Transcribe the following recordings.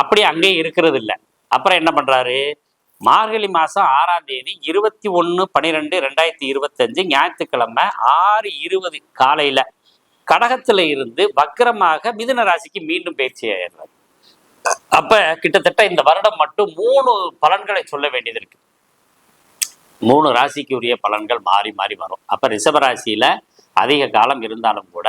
அப்படி அங்கேயே இருக்கிறது இல்லை அப்புறம் என்ன பண்றாரு? மார்கழி மாதம் ஆறாம் தேதி இருபத்தி ஒன்று பன்னிரெண்டு ரெண்டாயிரத்தி இருபத்தஞ்சு ஞாயிற்றுக்கிழமை ஆறு இருபது காலையில் கடகத்தில் இருந்து வக்கரமாக மிதுன ராசிக்கு மீண்டும் பயிற்சி ஆயிடுறாரு. அப்போ கிட்டத்தட்ட இந்த வருடம் மட்டும் மூணு பலன்களை சொல்ல வேண்டியது இருக்கு. மூணு ராசிக்கு உரிய பலன்கள் மாறி மாறி வரும். அப்போ ரிஷப ராசியில் அதிக காலம் இருந்தாலும் கூட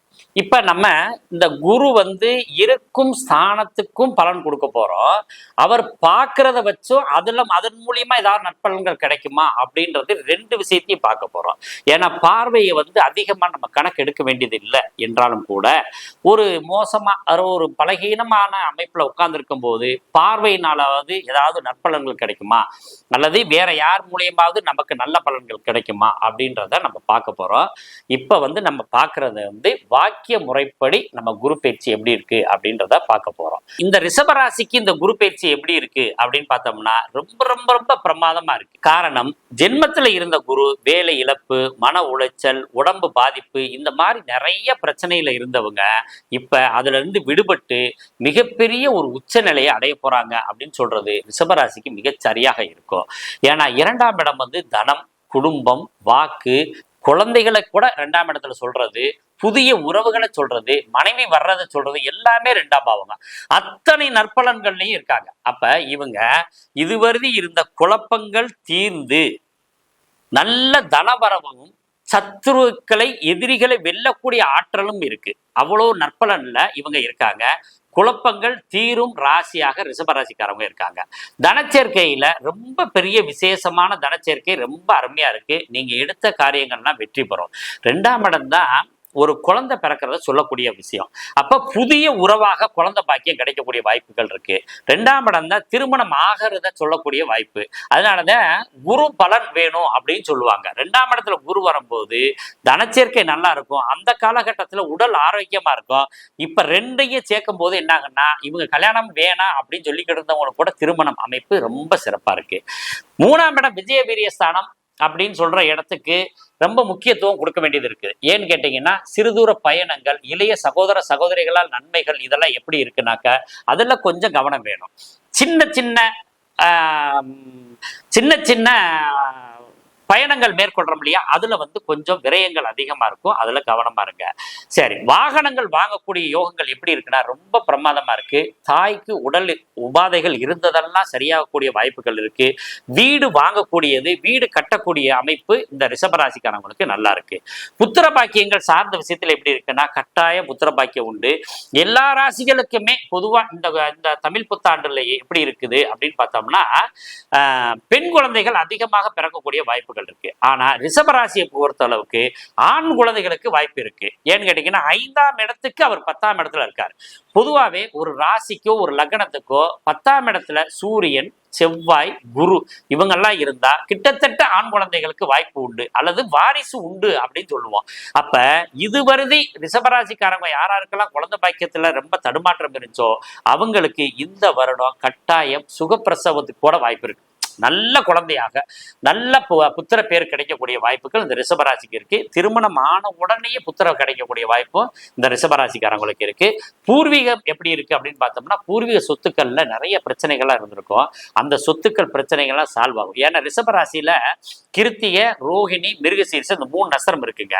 இப்ப நம்ம இந்த குரு வந்து இருக்கும் ஸ்தானத்துக்கும் பலன் கொடுக்க போறோம். அவர் பார்க்கறத வச்சும் அதுல அதன் மூலியமா ஏதாவது நற்பலன்கள் கிடைக்குமா அப்படின்றது ரெண்டு விஷயத்தையும் பார்க்க போறோம். ஏன்னா பார்வையை வந்து அதிகமா நம்ம கணக்கு எடுக்க வேண்டியது இல்லை என்றாலும் கூட ஒரு மோசமா அது ஒரு பலகீனமான அமைப்புல உட்கார்ந்துருக்கும் போது பார்வையினாலாவது ஏதாவது நற்பலன்கள் கிடைக்குமா? அல்லது வேற யார் மூலியமாவது நமக்கு நல்ல பலன்கள் கிடைக்குமா? அப்படின்றத நம்ம பார்க்க போறோம். இப்ப வந்து நம்ம பார்க்கறது வந்து வாக்கிய முறைப்படி நம்ம குரு பயிற்சி எப்படி இருக்கு அப்படின்றத பார்க்க போறோம். இந்த ரிஷபராசிக்கு இந்த குரு பயிற்சி எப்படி இருக்கு அப்படின்னு பார்த்தோம்னா ரொம்ப ரொம்ப ரொம்ப பிரமாதமா இருக்கு. காரணம் ஜென்மத்துல இருந்த குரு வேலை இழப்பு மன உளைச்சல் உடம்பு பாதிப்பு இந்த மாதிரி நிறைய பிரச்சனையில இருந்தவங்க இப்ப அதுல இருந்து விடுபட்டு மிகப்பெரிய ஒரு உச்ச நிலையை அடைய போறாங்க அப்படின்னு சொல்றது ரிஷபராசிக்கு மிக சரியாக இருக்கும். ஏன்னா இரண்டாம் இடம் வந்து தனம் குடும்பம் வாக்கு குழந்தைகளை கூட ரெண்டாம் இடத்துல சொல்றது புதிய உறவுகளை சொல்றது மனைவி வர்றதை சொல்றது எல்லாமே ரெண்டாம் பாவங்க. அத்தனை நற்பலன்கள்லயும் இருக்காங்க. அப்ப இவங்க இதுவரை இருந்த குழப்பங்கள் தீர்ந்து நல்ல தனவரவும் சத்துருக்களை எதிரிகளை வெல்லக்கூடிய ஆற்றலும் இருக்கு. அவ்வளோ நற்பலன்ல இவங்க இருக்காங்க. குழப்பங்கள் தீரும் ராசியாக ரிஷபராசிக்காரவங்க இருக்காங்க. தனச்சேர்க்கையில ரொம்ப பெரிய விசேஷமான தனச்சேர்க்கை ரொம்ப அருமையா இருக்கு. நீங்க எடுத்த காரியங்கள்லாம் வெற்றி பெறும். ரெண்டாம் இடம் தான் ஒரு குழந்தை பிறக்கிறத சொல்லக்கூடிய விஷயம். அப்ப புதிய உறவாக குழந்தை பாக்கியம் கிடைக்கக்கூடிய வாய்ப்புகள் இருக்கு. ரெண்டாம் இடம் தான் திருமணம் ஆகிறத சொல்லக்கூடிய வாய்ப்பு. அதனாலதான் குரு பலன் வேணும் அப்படின்னு சொல்லுவாங்க. ரெண்டாம் இடத்துல குரு வரும்போது தனச்சேர்க்கை நல்லா இருக்கும். அந்த காலகட்டத்துல உடல் ஆரோக்கியமா இருக்கும். இப்ப ரெண்டையும் சேர்க்கும் போது என்னாகன்னா இவங்க கல்யாணம் வேணாம் அப்படின்னு சொல்லிக்கிட்டு இருந்தவங்களுக்கு கூட திருமணம் அமைப்பு ரொம்ப சிறப்பா இருக்கு. மூணாம் இடம் விஜய வீரியஸ்தானம் அப்படின்னு சொல்ற இடத்துக்கு ரொம்ப முக்கியத்துவம் கொடுக்க வேண்டியது இருக்குது ஏன்னு கேட்டீங்கன்னா சிறுதூர பயணங்கள் இளைய சகோதர சகோதரிகளால் நன்மைகள் இதெல்லாம் எப்படி இருக்குனாக்க அதுல கொஞ்சம் கவனம் வேணும். சின்ன சின்ன சின்ன சின்ன பயணங்கள் மேற்கொள்றோம் இல்லையா? அதுல வந்து கொஞ்சம் விரயங்கள் அதிகமா இருக்கும். அதுல கவனமா இருங்க. சரி வாகனங்கள் வாங்கக்கூடிய யோகங்கள் எப்படி இருக்குன்னா ரொம்ப பிரமாதமா இருக்கு. தாய்க்கு உடல் உபாதைகள் இருந்ததெல்லாம் சரியாகக்கூடிய வாய்ப்புகள் இருக்கு. வீடு வாங்கக்கூடியது வீடு கட்டக்கூடிய அமைப்பு இந்த ரிஷபராசிக்காரங்களுக்கு நல்லா இருக்கு. புத்திர பாக்கியங்கள் சார்ந்த விஷயத்துல எப்படி இருக்குன்னா கட்டாய புத்திர பாக்கியம் உண்டு. எல்லா ராசிகளுக்குமே பொதுவா இந்த இந்த தமிழ் புத்தாண்டுல எப்படி இருக்குது அப்படின்னு பார்த்தோம்னா ஆஹ், பெண் குழந்தைகள் அதிகமாக பிறக்கக்கூடிய வாய்ப்புகள் இருக்கு. ஆனா ரிஷபராசியை பொறுத்த அளவுக்கு ஆண் குழந்தைகளுக்கு வாய்ப்பு இருக்கு. ஏன்னு கேட்டீங்கன்னா ஐந்தாம் இடத்துக்கு அவர் பத்தாம் இடத்துல இருக்கார். பொதுவாகவே ஒரு ராசிக்கோ ஒரு லக்னத்துக்கோ பத்தாம் இடத்துல சூரியன் செவ்வாய் குரு இவங்கெல்லாம் இருந்தா கிட்டத்தட்ட ஆண் குழந்தைகளுக்கு வாய்ப்பு உண்டு. அல்லது வாரிசு உண்டு அப்படின்னு சொல்லுவோம். அப்ப இதுவருதி ரிஷபராசிக்காரங்க யாராருக்கெல்லாம் குழந்தை பாக்கியத்துல ரொம்ப தடுமாற்றம் இருந்துச்சோ அவங்களுக்கு இந்த வருடம் கட்டாயம் சுகப்பிரசவத்துக்கு கூட வாய்ப்பு இருக்கு. நல்ல குழந்தையாக நல்ல பு- புத்திர பேர் கிடைக்கக்கூடிய வாய்ப்புகள் இந்த ரிஷபராசிக்கு இருக்கு. திருமணம் ஆன உடனேயே புத்திர கிடைக்கக்கூடிய வாய்ப்பும் இந்த ரிஷபராசிக்காரங்களுக்கு இருக்கு. பூர்வீகம் எப்படி இருக்கு அப்படின்னு பார்த்தோம்னா பூர்வீக சொத்துக்கள்ல நிறைய பிரச்சனைகள்லாம் இருந்திருக்கும். அந்த சொத்துக்கள் பிரச்சனைகள்லாம் சால்வ் ஆகும். ஏன்னா ரிஷபராசியில கிருத்திய ரோஹிணி மிருகசீரிசம் இந்த மூணு நசரம் இருக்குங்க.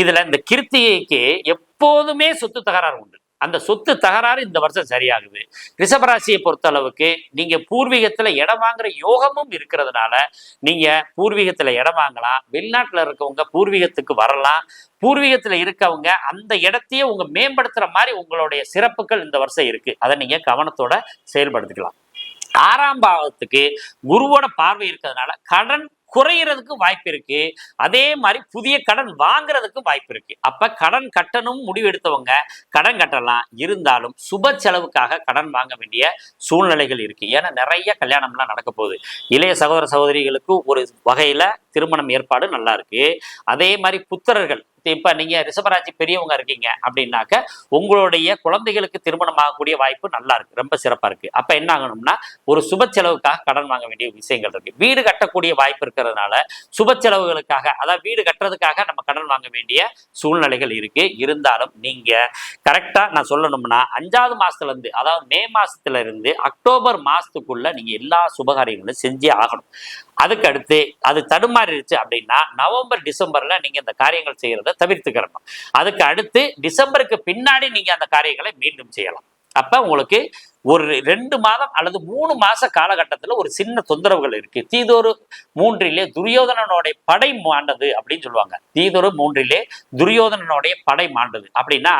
இதுல இந்த கிருத்திகைக்கு எப்போதுமே சொத்து தகராறு உண்டு. அந்த சொத்து தகராறு இந்த வருஷம் சரியாகுது. ரிஷபராசியை பொறுத்த அளவுக்கு நீங்க பூர்வீகத்துல இடம் வாங்குற யோகமும் இருக்கிறதுனால நீங்க பூர்வீகத்துல இடம் வாங்கலாம். வெளிநாட்டுல இருக்கவங்க பூர்வீகத்துக்கு வரலாம். பூர்வீகத்துல இருக்கவங்க அந்த இடத்தையே உங்க மேம்படுத்துற மாதிரி உங்களுடைய சிறப்புகள் இந்த வருஷம் இருக்கு. அதை நீங்க கவனத்தோட செயல்படுத்திக்கலாம். ஆறாம் பாவத்துக்கு குருவோட பார்வை இருக்கிறதுனால கடன் குறையிறதுக்கு வாய்ப்பு இருக்கு. அதே மாதிரி புதிய கடன் வாங்குறதுக்கு வாய்ப்பு இருக்கு. அப்ப கடன் கட்டணும் முடிவெடுத்தவங்க கடன் கட்டலாம். இருந்தாலும் சுப செலவுக்காக கடன் வாங்க வேண்டிய சூழ்நிலைகள் இருக்கு. ஏன்னா நிறைய கல்யாணம்லாம் நடக்க போகுது. இளைய சகோதர சகோதரிகளுக்கு ஒரு வகையில திருமணம் ஏற்பாடு நல்லா இருக்கு. அதே மாதிரி புத்திரர்கள் இப்ப நீங்க ரிஷபராசி பெரியவங்க இருக்கீங்க அப்படின்னாக்க உங்களுடைய குழந்தைகளுக்கு திருமணம் ஆகக்கூடிய வாய்ப்பு நல்லா இருக்கு ரொம்ப சிறப்பா இருக்கு. அப்ப என்ன ஆகணும்னா ஒரு சுப செலவுக்காக கடன் வாங்க வேண்டிய விஷயங்கள் இருக்கு. வீடு கட்டக்கூடிய வாய்ப்பு இருக்கிறதுனால சுப செலவுகளுக்காக அதாவது வீடு கட்டுறதுக்காக நம்ம கடன் வாங்க வேண்டிய சூழ்நிலைகள் இருக்கு. இருந்தாலும் நீங்க கரெக்டா நான் சொல்லணும்னா அஞ்சாவது மாசத்துல இருந்து அதாவது மே மாசத்துல இருந்து அக்டோபர் மாசத்துக்குள்ள நீங்க எல்லா சுபகாரியங்களும் செஞ்சே ஆகணும். அதுக்கு அடுத்து அது தடுமாறிடுச்சு அப்படின்னா நவம்பர் டிசம்பர்ல நீங்க இந்த காரியங்கள் செய்யறத தவிர்த்துக்கிறணும் அதுக்கு அடுத்து டிசம்பருக்கு பின்னாடி நீங்க அந்த காரியங்களை மீண்டும் செய்யலாம். அப்ப உங்களுக்கு ஒரு ரெண்டு மாதம் அல்லது மூணு மாச காலகட்டத்துல ஒரு சின்ன தொந்தரவுகள் இருக்கு. தீதொரு மூன்றிலே துரியோதனனுடைய படை மாண்டது அப்படின்னு சொல்லுவாங்க. தீதொரு மூன்றிலே துரியோதனனுடைய படை மாண்டது. அப்படின்னா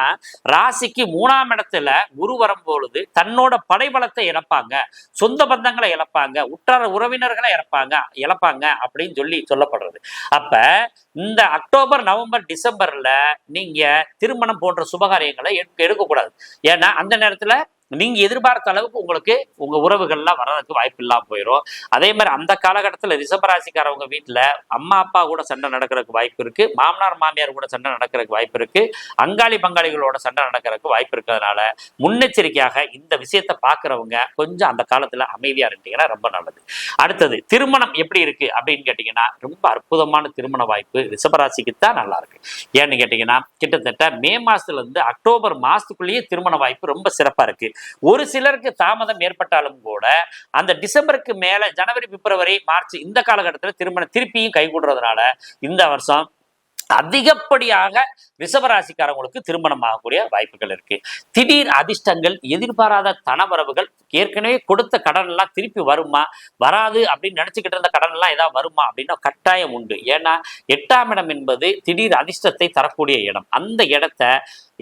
ராசிக்கு மூணாம் இடத்துல குரு வரும்பொழுது தன்னோட படைபலத்தை இழப்பாங்க. சொந்த பந்தங்களை இழப்பாங்க. உற்றார உறவினர்களை இழப்பாங்க. இழப்பாங்க அப்படின்னு சொல்லி சொல்லப்படுறது. அப்ப இந்த அக்டோபர் நவம்பர் டிசம்பர்ல நீங்க திருமணம் போன்ற சுபகாரியங்களை எடுக்க எடுக்கக்கூடாது. ஏன்னா அந்த நேரத்துல நீங்க எதிர்பார்த்த அளவுக்கு உங்களுக்கு உங்க உறவுகள்லாம் வர்றதுக்கு வாய்ப்பு இல்லாம போயிடும் அதே மாதிரி அந்த காலகட்டத்தில் ரிஷபராசிக்காரவங்க வீட்டில் அம்மா அப்பா கூட சண்டை நடக்கிறதுக்கு வாய்ப்பு இருக்கு. மாமனார் மாமியார் கூட சண்டை நடக்கிறதுக்கு வாய்ப்பு இருக்கு. அங்காளி பங்காளிகளோட சண்டை நடக்கிறதுக்கு வாய்ப்பு இருக்கிறதுனால முன்னெச்சரிக்கையாக இந்த விஷயத்தை பார்க்குறவங்க கொஞ்சம் அந்த காலத்தில் அமைதியா இருந்தீங்கன்னா ரொம்ப நல்லது. அடுத்தது திருமணம் எப்படி இருக்கு அப்படின்னு கேட்டீங்கன்னா ரொம்ப அற்புதமான திருமண வாய்ப்பு ரிஷபராசிக்கு தான் நல்லா இருக்கு. ஏன்னு கேட்டீங்கன்னா கிட்டத்தட்ட மே மாசத்துல இருந்து அக்டோபர் மாசத்துக்குள்ளேயே திருமண வாய்ப்பு ரொம்ப சிறப்பா இருக்கு. ஒரு சிலருக்கு தாமதம் ஏற்பட்டாலும் கூட அந்த டிசம்பருக்கு மேல ஜனவரி பிப்ரவரி மார்ச் இந்த காலகட்டத்தில் திருமணம் திருப்பியும் கைகூடுறதுனால இந்த வருஷம் அதிகப்படியாக ரிஷபராசிக்காரங்களுக்கு திருமணம் ஆகக்கூடிய வாய்ப்புகள் இருக்கு. திடீர் அதிர்ஷ்டங்கள் எதிர்பாராத தனவரவுகள் ஏற்கனவே கொடுத்த கடன் எல்லாம் திருப்பி வருமா? வராது அப்படின்னு நினைச்சுக்கிட்டு இருந்த கடன் எல்லாம் ஏதாவது வருமா? அப்படின்னா கட்டாயம் உண்டு. ஏன்னா எட்டாம் இடம் என்பது திடீர் அதிர்ஷ்டத்தை தரக்கூடிய இடம். அந்த இடத்த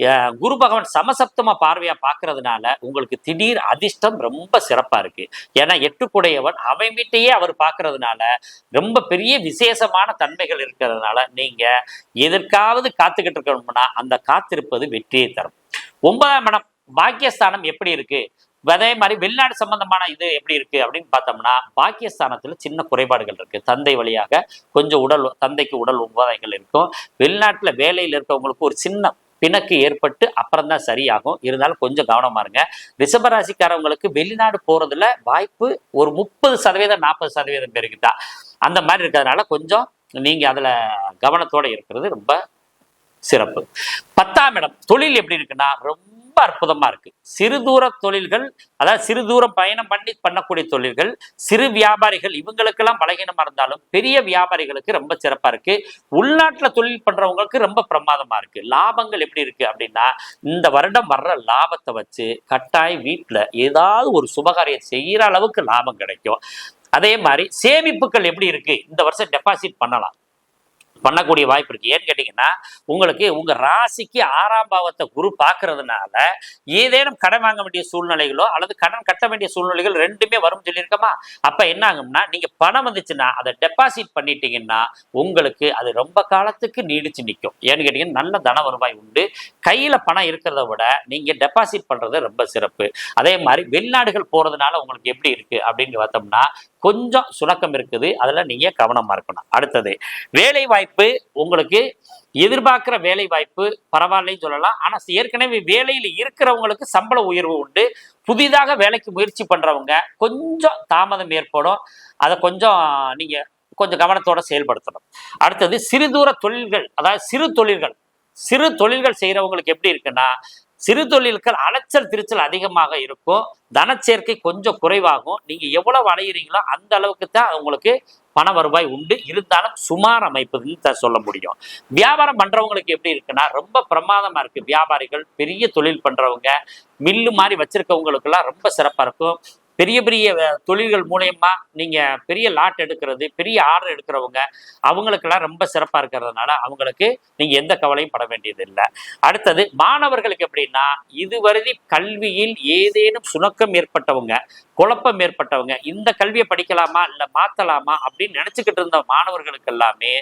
அஹ், குரு பகவான் சமசப்தமா பார்வையா பார்க்கறதுனால உங்களுக்கு திடீர் அதிர்ஷ்டம் ரொம்ப சிறப்பா இருக்கு. ஏன்னா எட்டுக்குடையவன் அவன் வீட்டையே அவர் பாக்குறதுனால ரொம்ப பெரிய விசேஷமான தன்மைகள் இருக்கிறதுனால நீங்க எதற்காவது காத்துக்கிட்டு இருக்கணும்னா அந்த காத்திருப்பது வெற்றியை தரும். ஒன்பதாம் இடம் பாக்கியஸ்தானம் எப்படி இருக்கு? அதே மாதிரி வெளிநாடு சம்பந்தமான இது எப்படி இருக்கு அப்படின்னு பார்த்தோம்னா பாக்கியஸ்தானத்துல சின்ன குறைபாடுகள் இருக்கு. தந்தை வழியாக கொஞ்சம் உடல் தந்தைக்கு உடல் உபாதைகள் இருக்கும். வெளிநாட்டுல வேலையில் இருக்கவங்களுக்கு ஒரு சின்ன பிணக்கு ஏற்பட்டு அப்புறம் தான் சரியாகும். இருந்தாலும் கொஞ்சம் கவனமா இருங்க. ரிஷபராசிக்காரவங்களுக்கு வெளிநாடு போறதுல வாய்ப்பு ஒரு முப்பது சதவீதம் நாற்பது சதவீதம் பேருக்கு தான் அந்த மாதிரி இருக்கிறதுனால கொஞ்சம் நீங்க அதுல கவனத்தோட இருக்கிறது ரொம்ப சிறப்பு. பத்தாம் இடம் தொழில் எப்படி இருக்குன்னா ரொம்ப ரொம்ப அற்புதமா இருக்கு. சிறு தூர தொழில்கள் அதாவது சிறு தூரம் பயணம் பண்ணி பண்ணக்கூடிய தொழில்கள் சிறு வியாபாரிகள் இவங்களுக்கெல்லாம் பலகீனமா இருந்தாலும் பெரிய வியாபாரிகளுக்கு ரொம்ப சிறப்பா இருக்கு. உள்நாட்டுல தொழில் பண்றவங்களுக்கு ரொம்ப பிரமாதமா இருக்கு. லாபங்கள் எப்படி இருக்கு அப்படின்னா இந்த வருடம் வர்ற லாபத்தை வச்சு கட்டாயம் வீட்டுல ஏதாவது ஒரு சுபகாரியம் செய்யற அளவுக்கு லாபம் கிடைக்கும். அதே மாதிரி சேமிப்புகள் எப்படி இருக்கு? இந்த வருஷம் டெபாசிட் பண்ணலாம். பண்ணக்கூடிய வாய்ப்பு இருக்கு. ஏன்னு கேட்டீங்கன்னா உங்களுக்கு உங்க ராசிக்கு ஆறாம் பாவத்தை குரு பாக்குறதுனால ஏதேனும் கடன் வாங்க வேண்டிய சூழ்நிலைகளோ அல்லது கடன் கட்ட வேண்டிய சூழ்நிலைகள் ரெண்டுமே வரும் சொல்லியிருக்கோமா? அப்ப என்ன ஆகும்னா நீங்க பணம் வந்துச்சுன்னா அதை டெபாசிட் பண்ணிட்டீங்கன்னா உங்களுக்கு அது ரொம்ப காலத்துக்கு நீடிச்சு நிற்கும் ஏன்னு கேட்டீங்கன்னா நல்ல தன வருவாய் உண்டு. கையில பணம் இருக்கிறத விட நீங்க டெபாசிட் பண்றது ரொம்ப சிறப்பு. அதே மாதிரி வெளிநாடுகள் போறதுனால உங்களுக்கு எப்படி இருக்கு அப்படின்னு பார்த்தோம்னா கொஞ்சம் சுணக்கம் இருக்குது. அதில் நீங்கள் கவனமாக இருக்கணும். அடுத்தது வேலை வாய்ப்பு உங்களுக்கு எதிர்பார்க்குற வேலை வாய்ப்பு பரவாயில்லைன்னு சொல்லலாம். ஆனால் ஏற்கனவே வேலையில் இருக்கிறவங்களுக்கு சம்பள உயர்வு உண்டு. புதிதாக வேலைக்கு முயற்சி பண்ணுறவங்க கொஞ்சம் தாமதம் ஏற்படும். அதை கொஞ்சம் நீங்கள் கொஞ்சம் கவனத்தோட செயல்படுத்தணும். அடுத்தது சிறு தூர தொழில்கள் அதாவது சிறு தொழில்கள். சிறு தொழில்கள் செய்கிறவங்களுக்கு எப்படி இருக்குன்னா சிறு தொழில்கள் அலைச்சல் திருச்சல் அதிகமாக இருக்கும். தனச்சேர்க்கை கொஞ்சம் குறைவாகும். நீங்க எவ்வளவு அலையிறீங்களோ அந்த அளவுக்கு தான் உங்களுக்கு பண வருவாய் உண்டு. இருந்தாலும் சுமார் அமைப்புன்னு சொல்ல முடியும். வியாபாரம் பண்றவங்களுக்கு எப்படி இருக்குன்னா ரொம்ப பிரமாதமா இருக்கு. வியாபாரிகள் பெரிய தொழில் பண்றவங்க மில்லு மாதிரி வச்சிருக்கவங்களுக்கெல்லாம் ரொம்ப சிறப்பா இருக்கும். பெரிய பெரிய தொழில்கள் மூலயமா நீங்க பெரிய லாட் எடுக்கிறது பெரிய ஆர்டர் எடுக்கிறவங்க அவங்களுக்கெல்லாம் ரொம்ப சிறப்பா இருக்கிறதுனால அவங்களுக்கு நீங்க எந்த கவலையும் பட வேண்டியது இல்லை அடுத்தது மாணவர்களுக்கு எப்படின்னா இதுவரை கல்வியில் ஏதேனும் சுணக்கம் ஏற்பட்டவங்க குழப்பம் ஏற்பட்டவங்க இந்த கல்வியை படிக்கலாமா இல்ல மாத்தலாமா அப்படின்னு நினச்சிக்கிட்டு இருந்த மாணவர்களுக்கு எல்லாமே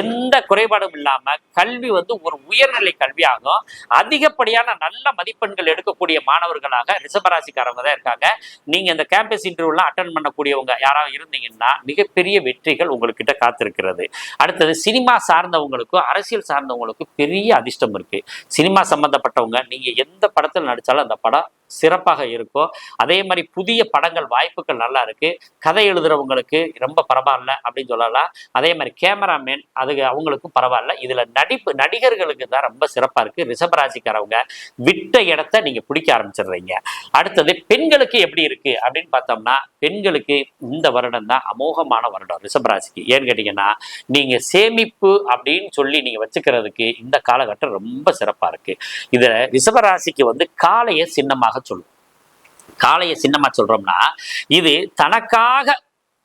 எந்த குறைபாடும் இல்லாம கல்வி வந்து ஒரு உயர்நிலை கல்வியாகும். அதிகப்படியான நல்ல மதிப்பெண்கள் எடுக்கக்கூடிய மாணவர்களாக ரிஷபராசிக்காரங்க தான் இருக்காங்க. நீங்க இந்த கேம்பஸ் இன்டர்வியூலாம் அட்டன் பண்ணக்கூடியவங்க யாராவது இருந்தீங்கன்னா மிகப்பெரிய வெற்றிகள் உங்ககிட்ட காத்திருக்கிறது. அடுத்தது சினிமா சார்ந்தவங்களுக்கும் அரசியல் சார்ந்தவங்களுக்கும் பெரிய அதிர்ஷ்டம் இருக்கு. சினிமா சம்பந்தப்பட்டவங்க நீங்க எந்த படத்தில் நடிச்சாலும் அந்த படம் சிறப்பாக இருக்கும் அதே மாதிரி புதிய படங்கள் வாய்ப்புகள் நல்லா இருக்கு. கதை எழுதுறவங்களுக்கு ரொம்ப பரவாயில்ல அப்படின்னு சொல்லலாம். அதே மாதிரி கேமராமேன் அது அவங்களுக்கும் பரவாயில்ல. இதுல நடிப்பு நடிகர்களுக்கு தான் ரொம்ப சிறப்பா இருக்கு. ரிஷபராசிக்காரவங்க விட்ட இடத்த நீங்க பிடிக்க ஆரம்பிச்சிடுறீங்க. அடுத்தது பெண்களுக்கு எப்படி இருக்கு அப்படின்னு பார்த்தோம்னா பெண்களுக்கு இந்த வருடம் தான் அமோகமான வருடம் ரிஷபராசிக்கு. ஏன்னு கேட்டீங்கன்னா நீங்க சேமிப்பு அப்படின்னு சொல்லி நீங்க வச்சுக்கிறதுக்கு இந்த காலகட்டம் ரொம்ப சிறப்பா இருக்கு. இதுல ரிஷபராசிக்கு வந்து காளைய சின்னமாக சொல்லும். காளைய சின்னமா சொல்றோம்னா இது தனக்காக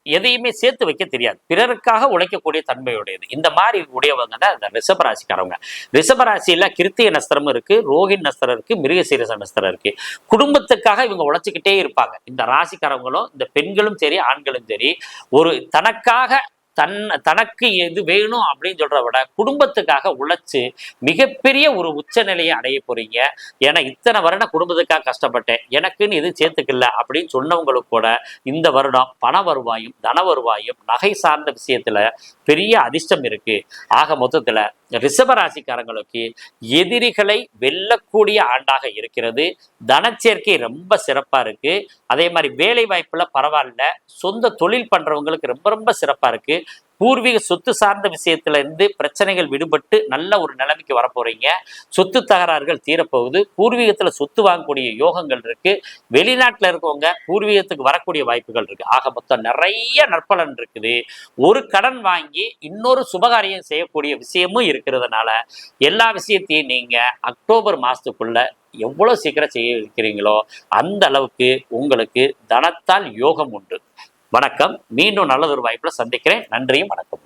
எதையுமே சேர்த்து வைக்க தெரியாது. பிறருக்காக உழைக்கக்கூடிய தன்மையுடையது. இந்த மாதிரி உடையவங்க தான் இந்த ரிஷபராசிக்காரவங்க. ரிஷபராசியில கிருத்திய நஸ்திரம் இருக்கு ரோஹின் நஸ்திரம் இருக்கு மிருகசீரச நஸ்திரம் இருக்கு. குடும்பத்துக்காக இவங்க உழைச்சிக்கிட்டே இருப்பாங்க. இந்த ராசிக்காரவங்களும் இந்த பெண்களும் சரி ஆண்களும் சரி ஒரு தனக்காக தன் தனக்கு எது வேணும் அப்படின்னு சொல்றத விட குடும்பத்துக்காக உழைச்சு மிகப்பெரிய ஒரு உச்சநிலையை அடைய போறீங்க. ஏன்னா இத்தனை வருடம் குடும்பத்துக்காக கஷ்டப்பட்டேன். எனக்குன்னு எதுவும் சேர்த்துக்கல அப்படின்னு சொன்னவங்களுக்கு கூட இந்த வருடம் பண வருவாயும் தன வருவாயும் நகை சார்ந்த விஷயத்துல பெரிய அதிர்ஷ்டம் இருக்கு. ஆக மொத்தத்துல ரிஷபராசிக்காரங்களுக்கு எதிரிகளை வெல்லக்கூடிய ஆண்டாக இருக்கிறது. தனச்சேர்க்கை ரொம்ப சிறப்பாக இருக்குது அதே மாதிரி வேலை வாய்ப்பில் பரவாயில்ல. சொந்த தொழில் பண்ணுறவங்களுக்கு ரொம்ப ரொம்ப சிறப்பாக இருக்குது பூர்வீக சொத்து சார்ந்த விஷயத்துல இருந்து பிரச்சனைகள் விடுபட்டு நல்ல ஒரு நிலைமைக்கு வரப்போறீங்க. சொத்து தகராறுகள் தீரப்போகுது. பூர்வீகத்துல சொத்து வாங்கக்கூடிய யோகங்கள் இருக்கு. வெளிநாட்டுல இருக்கவங்க பூர்வீகத்துக்கு வரக்கூடிய வாய்ப்புகள் இருக்கு. ஆக மொத்தம் நிறைய நற்பலன் இருக்குது. ஒரு கடன் வாங்கி இன்னொரு சுபகாரியம் செய்யக்கூடிய விஷயமும் இருக்கிறதுனால எல்லா விஷயத்தையும் நீங்க அக்டோபர் மாசத்துக்குள்ள எவ்வளவு சீக்கிரம் செய்ய இருக்கிறீங்களோ அந்த அளவுக்கு உங்களுக்கு தனத்தால் யோகம் உண்டு. வணக்கம். மீண்டும் நல்லதொரு வாய்ப்புல சந்திக்கிறேன். நன்றியும் வணக்கம்